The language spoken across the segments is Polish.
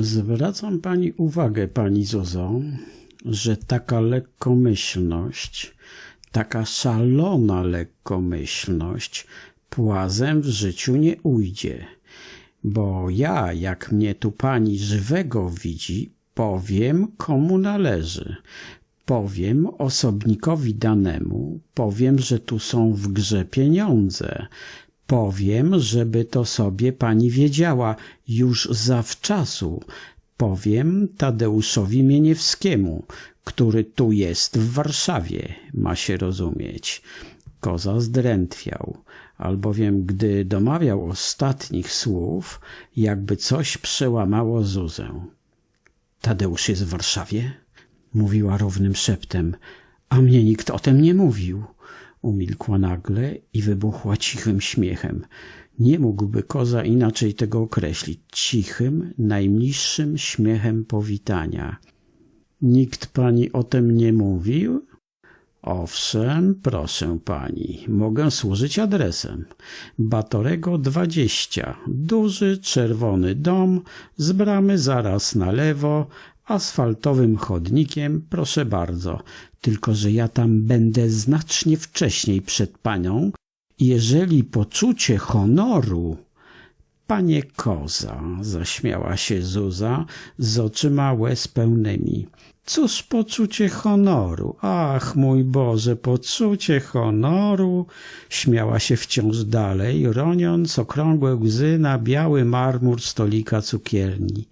Zwracam pani uwagę, pani Zozo, że taka lekkomyślność, taka szalona lekkomyślność płazem w życiu nie ujdzie. Bo ja, jak mnie tu pani żywego widzi, powiem komu należy. Powiem osobnikowi danemu, powiem, że tu są w grze pieniądze. Powiem, żeby to sobie pani wiedziała już zawczasu. Powiem Tadeuszowi Mieniewskiemu, który tu jest w Warszawie, ma się rozumieć. Koza zdrętwiał, albowiem gdy domawiał ostatnich słów, jakby coś przełamało Zuzę. Tadeusz jest w Warszawie? Mówiła równym szeptem, a mnie nikt o tym nie mówił. Umilkła nagle i wybuchła cichym śmiechem. Nie mógłby koza inaczej tego określić. Cichym, najmniejszym śmiechem powitania. Nikt pani o tym nie mówił? Owszem, proszę pani, mogę służyć adresem. Batorego 20, duży czerwony dom, z bramy zaraz na lewo, asfaltowym chodnikiem, proszę bardzo. Tylko, że ja tam będę znacznie wcześniej przed panią. Jeżeli poczucie honoru... Panie koza, zaśmiała się Zuza z oczyma łez pełnymi. Cóż poczucie honoru? Ach, mój Boże, poczucie honoru! Śmiała się wciąż dalej, roniąc okrągłe łzy na biały marmur stolika cukierni.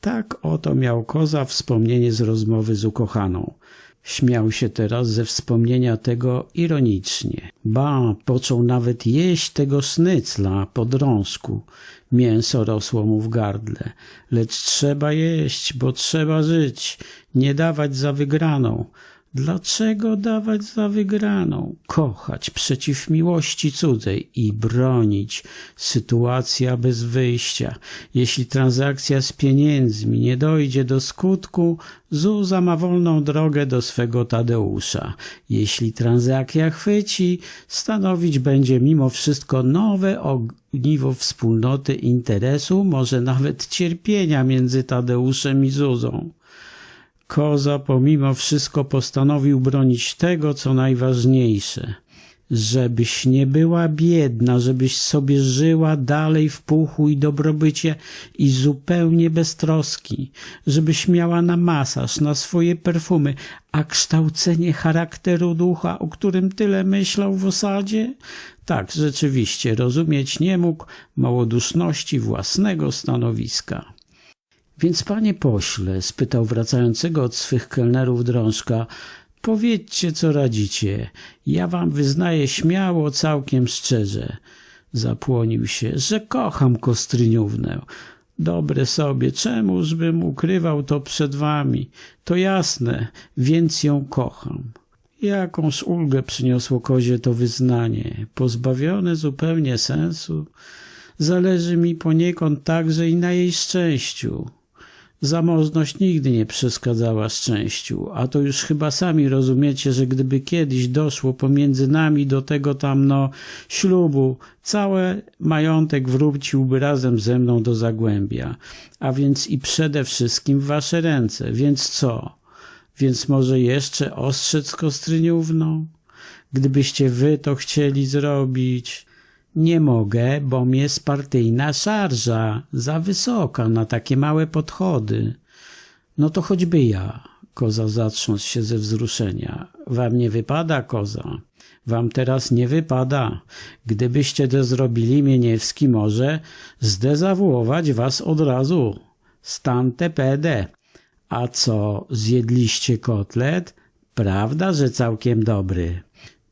Tak oto miał koza wspomnienie z rozmowy z ukochaną. Śmiał się teraz ze wspomnienia tego ironicznie. Ba, począł nawet jeść tego sznycla po drążku. Mięso rosło mu w gardle. Lecz trzeba jeść, bo trzeba żyć, nie dawać za wygraną. Dlaczego dawać za wygraną? Kochać przeciw miłości cudzej i bronić. Sytuacja bez wyjścia. Jeśli transakcja z pieniędzmi nie dojdzie do skutku, Zuza ma wolną drogę do swego Tadeusza. Jeśli transakcja chwyci, stanowić będzie mimo wszystko nowe ogniwo wspólnoty interesu, może nawet cierpienia między Tadeuszem i Zuzą. Koza pomimo wszystko postanowił bronić tego, co najważniejsze. Żebyś nie była biedna, żebyś sobie żyła dalej w puchu i dobrobycie i zupełnie bez troski, żebyś miała na masaż, na swoje perfumy, a kształcenie charakteru ducha, o którym tyle myślał w osadzie? Tak, rzeczywiście, rozumieć nie mógł małoduszności własnego stanowiska. Więc panie pośle, spytał wracającego od swych kelnerów drążka, powiedzcie, co radzicie. Ja wam wyznaję śmiało, całkiem szczerze. Zapłonił się, że kocham Kostryniównę. Dobre sobie, czemuż bym ukrywał to przed wami? To jasne, więc ją kocham. Jakąż ulgę przyniosło kozie to wyznanie, pozbawione zupełnie sensu. Zależy mi poniekąd także i na jej szczęściu. Zamożność nigdy nie przeszkadzała szczęściu, a to już chyba sami rozumiecie, że gdyby kiedyś doszło pomiędzy nami do tego tam no ślubu, cały majątek wróciłby razem ze mną do Zagłębia, a więc i przede wszystkim w wasze ręce, więc co? Więc może jeszcze ostrzec Kostryniówną? Gdybyście wy to chcieli zrobić, nie mogę, bo mnie jest partyjna szarża, za wysoka na takie małe podchody. No to choćby ja, koza zatrząsł się ze wzruszenia. Wam nie wypada, koza. Wam teraz nie wypada. Gdybyście to zrobili, Mieniewski może zdezawuować was od razu. Stante pede. A co, zjedliście kotlet? Prawda, że całkiem dobry.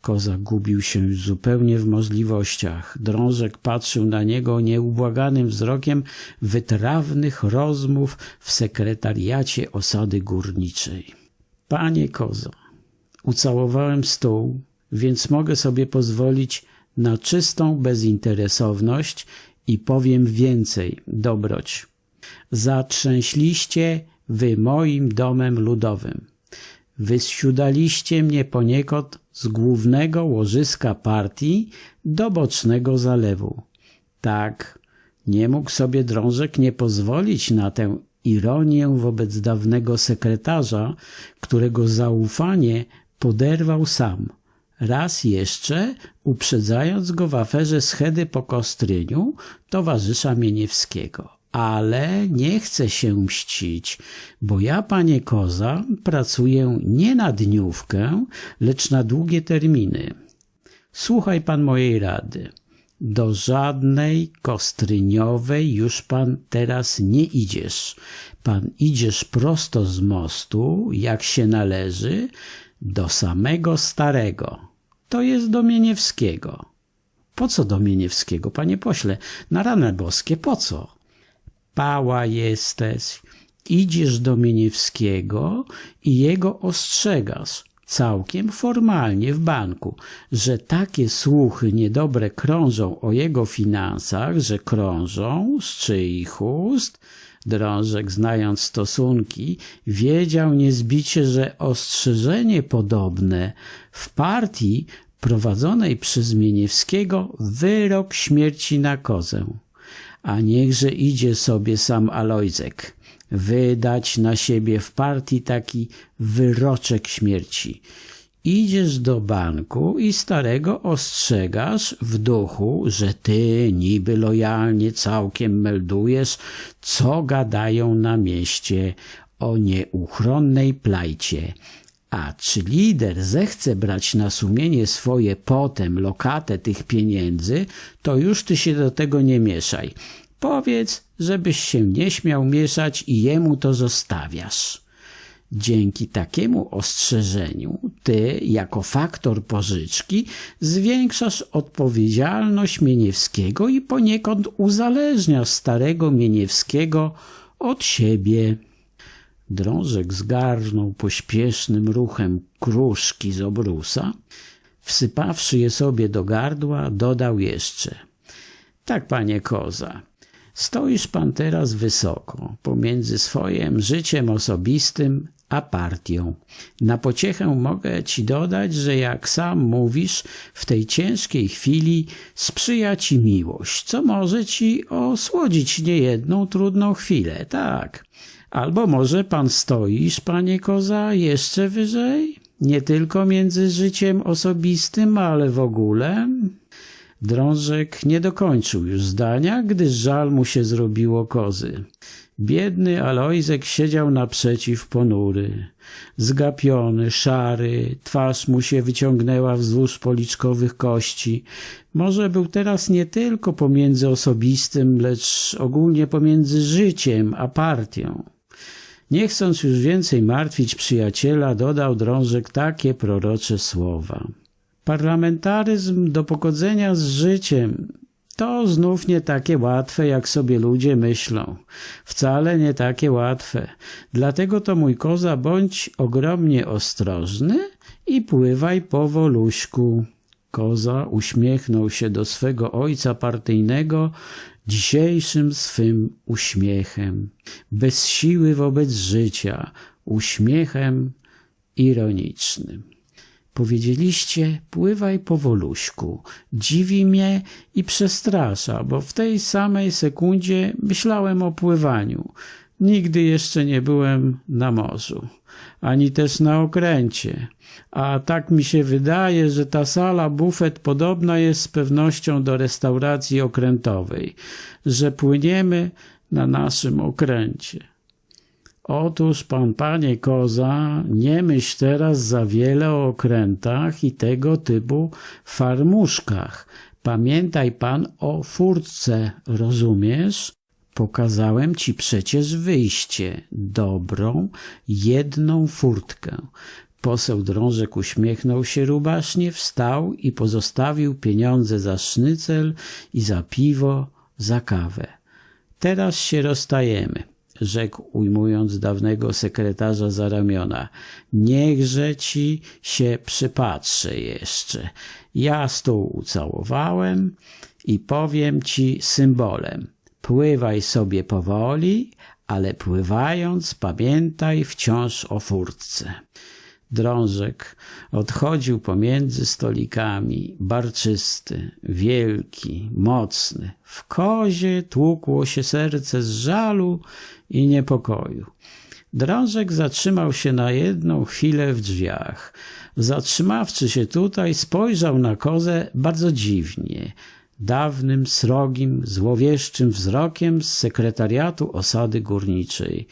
Koza gubił się zupełnie w możliwościach. Drążek patrzył na niego nieubłaganym wzrokiem wytrawnych rozmów w sekretariacie osady górniczej. Panie Kozo, ucałowałem stół, więc mogę sobie pozwolić na czystą bezinteresowność i powiem więcej, dobroć. Zatrzęśliście wy moim domem ludowym. Wysiudaliście mnie poniekąd z głównego łożyska partii do bocznego zalewu. Tak, nie mógł sobie drążek nie pozwolić na tę ironię wobec dawnego sekretarza, którego zaufanie poderwał sam, raz jeszcze uprzedzając go w aferze schedy po Kostryniu towarzysza Mieniewskiego. Ale nie chcę się mścić, bo ja, panie Koza, pracuję nie na dniówkę, lecz na długie terminy. Słuchaj pan mojej rady. Do żadnej kostryniowej już pan teraz nie idziesz. Pan idziesz prosto z mostu, jak się należy, do samego starego. To jest do Mieniewskiego. Po co do Mieniewskiego, panie pośle? Na ranę boskie, po co? Pała jesteś. Idziesz do Mieniewskiego i jego ostrzegasz całkiem formalnie w banku, że takie słuchy niedobre krążą o jego finansach, że krążą z czyich ust, Drążek, znając stosunki, wiedział niezbicie, że ostrzeżenie podobne w partii prowadzonej przez Mieniewskiego wyrok śmierci na kozę. A niechże idzie sobie sam Alojzek wydać na siebie w partii taki wyroczek śmierci. Idziesz do banku i starego ostrzegasz w duchu, że ty niby lojalnie całkiem meldujesz, co gadają na mieście o nieuchronnej plajcie. A czy lider zechce brać na sumienie swoje potem lokatę tych pieniędzy, to już ty się do tego nie mieszaj. Powiedz, żebyś się nie śmiał mieszać i jemu to zostawiasz. Dzięki takiemu ostrzeżeniu ty, jako faktor pożyczki, zwiększasz odpowiedzialność Mieniewskiego i poniekąd uzależniasz starego Mieniewskiego od siebie. Drążek zgarnął pośpiesznym ruchem kruszki z obrusa, wsypawszy je sobie do gardła, dodał jeszcze – tak, panie Koza, stoisz pan teraz wysoko pomiędzy swoim życiem osobistym a partią. Na pociechę mogę ci dodać, że jak sam mówisz, w tej ciężkiej chwili sprzyja ci miłość, co może ci osłodzić niejedną trudną chwilę, tak. Albo może pan stoisz, panie Koza, jeszcze wyżej? Nie tylko między życiem osobistym, ale w ogóle? Drążek nie dokończył już zdania, gdyż żal mu się zrobiło kozy. Biedny Alojzek siedział naprzeciw ponury. Zgapiony, szary, twarz mu się wyciągnęła wzdłuż policzkowych kości. Może był teraz nie tylko pomiędzy osobistym, lecz ogólnie pomiędzy życiem a partią. Nie chcąc już więcej martwić przyjaciela, dodał drążek takie prorocze słowa. Parlamentaryzm do pogodzenia z życiem to znów nie takie łatwe, jak sobie ludzie myślą. Wcale nie takie łatwe. Dlatego to mój koza, bądź ogromnie ostrożny i pływaj powoluśku. Koza uśmiechnął się do swego ojca partyjnego dzisiejszym swym uśmiechem, bez siły wobec życia, uśmiechem ironicznym. Powiedzieliście, pływaj powoluśku. Dziwi mnie i przestrasza, bo w tej samej sekundzie myślałem o pływaniu. Nigdy jeszcze nie byłem na morzu, ani też na okręcie. A tak mi się wydaje, że ta sala bufet podobna jest z pewnością do restauracji okrętowej, że płyniemy na naszym okręcie. Otóż pan, panie Koza, nie myśl teraz za wiele o okrętach i tego typu farmuszkach. Pamiętaj pan o furtce, rozumiesz? Pokazałem ci przecież wyjście, dobrą, jedną furtkę. Poseł Drążek uśmiechnął się rubasznie, wstał i pozostawił pieniądze za sznycel i za piwo, za kawę. Teraz się rozstajemy rzekł ujmując dawnego sekretarza za ramiona. Niechże ci się przypatrzę jeszcze. Ja stół ucałowałem i powiem ci symbolem. Pływaj sobie powoli, ale pływając pamiętaj wciąż o furtce. Drążek odchodził pomiędzy stolikami, barczysty, wielki, mocny. W kozie tłukło się serce z żalu i niepokoju. Drążek zatrzymał się na jedną chwilę w drzwiach. Zatrzymawszy się tutaj, spojrzał na kozę bardzo dziwnie, dawnym, srogim, złowieszczym wzrokiem z sekretariatu osady górniczej.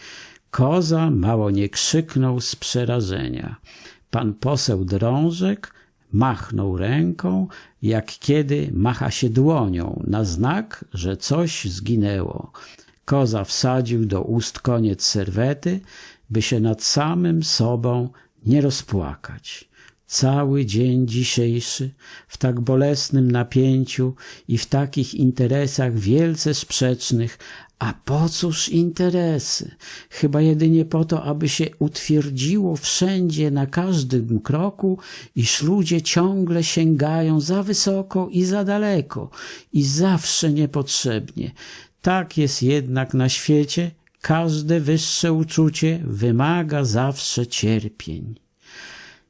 Koza mało nie krzyknął z przerażenia. Pan poseł Drążek machnął ręką, jak kiedy macha się dłonią, na znak, że coś zginęło. Koza wsadził do ust koniec serwety, by się nad samym sobą nie rozpłakać. Cały dzień dzisiejszy, w tak bolesnym napięciu i w takich interesach wielce sprzecznych, a po cóż interesy? Chyba jedynie po to, aby się utwierdziło wszędzie, na każdym kroku, iż ludzie ciągle sięgają za wysoko i za daleko i zawsze niepotrzebnie. Tak jest jednak na świecie, każde wyższe uczucie wymaga zawsze cierpień.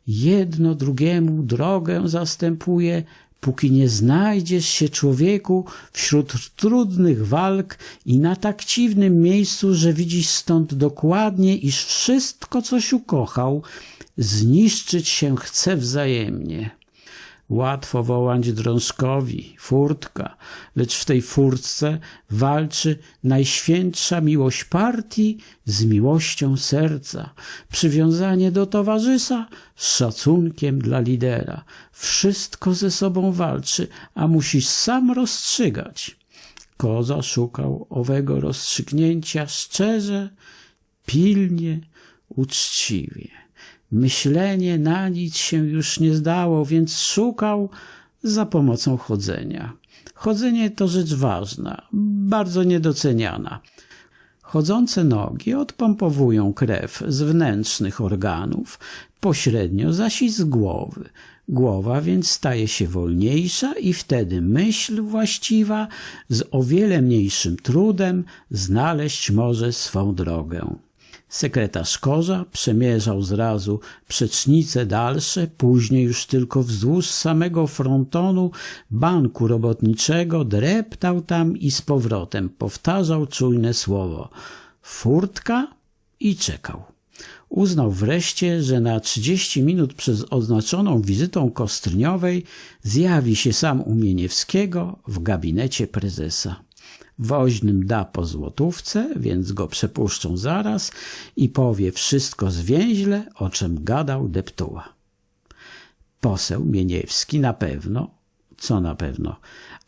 Jedno drugiemu drogę zastępuje, póki nie znajdziesz się człowieku wśród trudnych walk i na tak dziwnym miejscu, że widzisz stąd dokładnie, iż wszystko, coś ukochał, zniszczyć się chce wzajemnie. Łatwo wołać drążkowi, furtka, lecz w tej furtce walczy najświętsza miłość partii z miłością serca, przywiązanie do towarzysza z szacunkiem dla lidera. Wszystko ze sobą walczy, a musisz sam rozstrzygać. Koza szukał owego rozstrzygnięcia szczerze, pilnie, uczciwie. Myślenie na nic się już nie zdało, więc szukał za pomocą chodzenia. Chodzenie to rzecz ważna, bardzo niedoceniana. Chodzące nogi odpompowują krew z wnętrznych organów, pośrednio zaś i z głowy. Głowa więc staje się wolniejsza i wtedy myśl właściwa z o wiele mniejszym trudem znaleźć może swą drogę. Sekretarz Korza przemierzał zrazu przecznice dalsze, później już tylko wzdłuż samego frontonu banku robotniczego dreptał tam i z powrotem powtarzał czujne słowo furtka i czekał. Uznał wreszcie, że na trzydzieści minut przed oznaczoną wizytą Kostrniowej zjawi się sam u Mieniewskiego w gabinecie prezesa. Woźnym da po złotówce, więc go przepuszczą zaraz i powie wszystko zwięźle, o czym gadał deptuła. Poseł Mieniewski na pewno, co na pewno,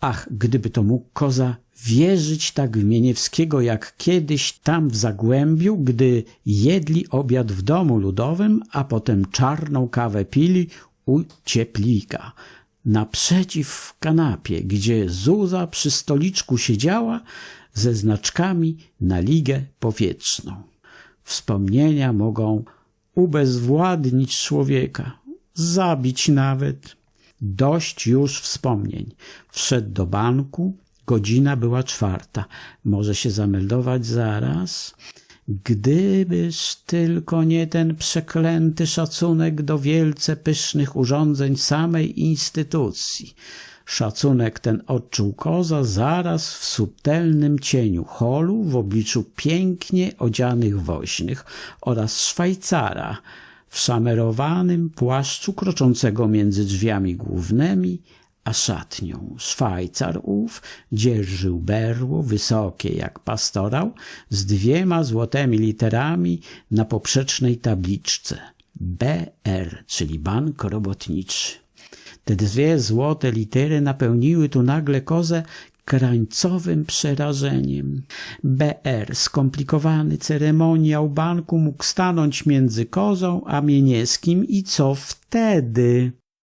ach, gdyby to mógł koza wierzyć tak w Mieniewskiego jak kiedyś tam w Zagłębiu, gdy jedli obiad w domu ludowym, a potem czarną kawę pili u cieplika naprzeciw kanapie, gdzie Zuza przy stoliczku siedziała ze znaczkami na ligę powietrzną. Wspomnienia mogą ubezwładnić człowieka, zabić nawet. Dość już wspomnień. Wszedł do banku, godzina była czwarta. Może się zameldować zaraz. Gdybyż tylko nie ten przeklęty szacunek do wielce pysznych urządzeń samej instytucji. Szacunek ten odczuł koza zaraz w subtelnym cieniu holu w obliczu pięknie odzianych woźnych oraz Szwajcara w szamerowanym płaszczu kroczącego między drzwiami głównymi a szatnią. Szwajcar ów dzierżył berło wysokie jak pastorał z dwiema złotymi literami na poprzecznej tabliczce. BR, czyli Bank Robotniczy. Te dwie złote litery napełniły tu nagle kozę krańcowym przerażeniem. BR, skomplikowany ceremoniał banku mógł stanąć między kozą a Mienieskim i co wtedy?